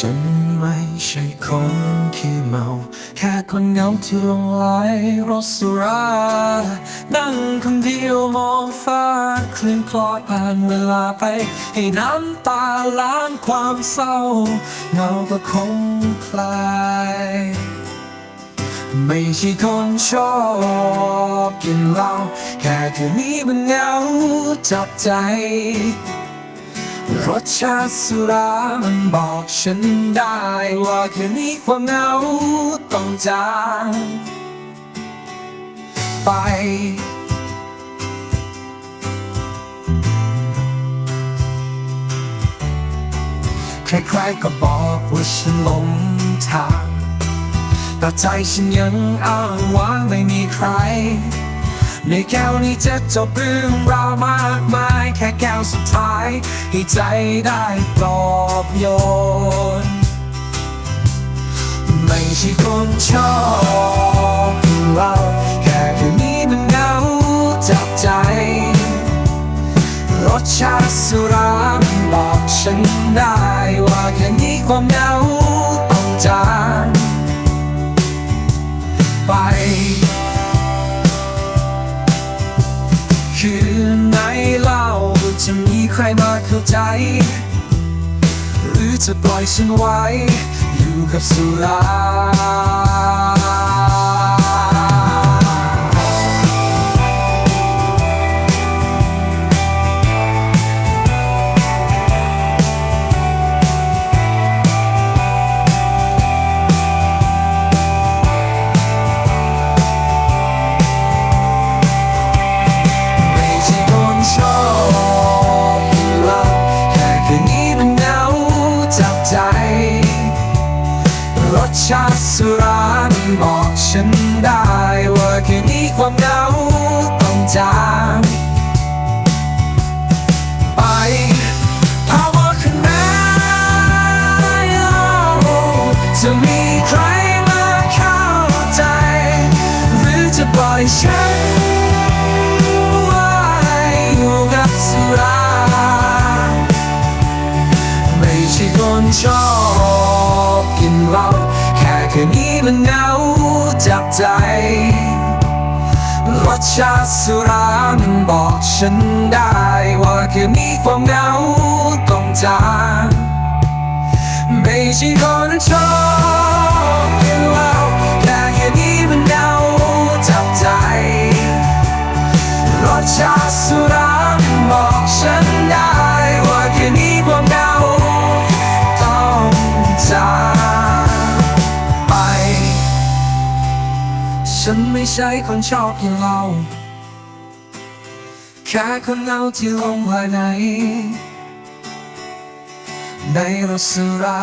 ฉันไม่ใช่คนขี้เมา แค่คนเหงาที่ลงไหลรสสุรา นั่งคนเดียวมองฟ้าเคลื่อนคลอดผ่านเวลาไป ให้น้ำตาล้างความเศร้า เงาก็คงคลายไม่ใช่คนชอบกินเหล้าแค่คืนนี้มันเหงาจับใจ รสชาติสุรามันบอกฉันได้ว่าคืนนี้ความเหงาต้องจางไป ใครๆก็บอกว่าฉันหลงทาง แต่ใจฉันยังอ้างว้างไม่มี ในแก้วนี้จะจบเรื่องราวมากมาย แค่แก้วสุดท้าย ให้ใจได้ปลอบโยน ไม่ใช่คนชอบเราแค่คืนนี้มันเหงาจับใจ รสชาติสุรามบอกฉันได้ ว่าแค่นี้ความเหงาต้องจาง คืนไหนเล่าจะมีใครมาเข้าใจ หรือจะปล่อยฉันไว้ อยู่กับสุรา ชาติสุรามันบอกฉันได้ว่าแคืนนี้ความเหงาต้องจางไปภาวะข้างในจะมีใครมาเข้าใจ หรือจะปล่อยฉันไว้อยู่กับสุราไม่ใช่คนชอบกินเหล้า ค่นี้มันเหงาจากใจรสชาติสุรามันบอกฉันได้ ว่าคืนนี้ความเหงาต้องจางไม่ใช่คน ฉันไม่ใช่คนชอบกินเหล้าแค่คนเอาที่ลงไว้ในในรสสุรา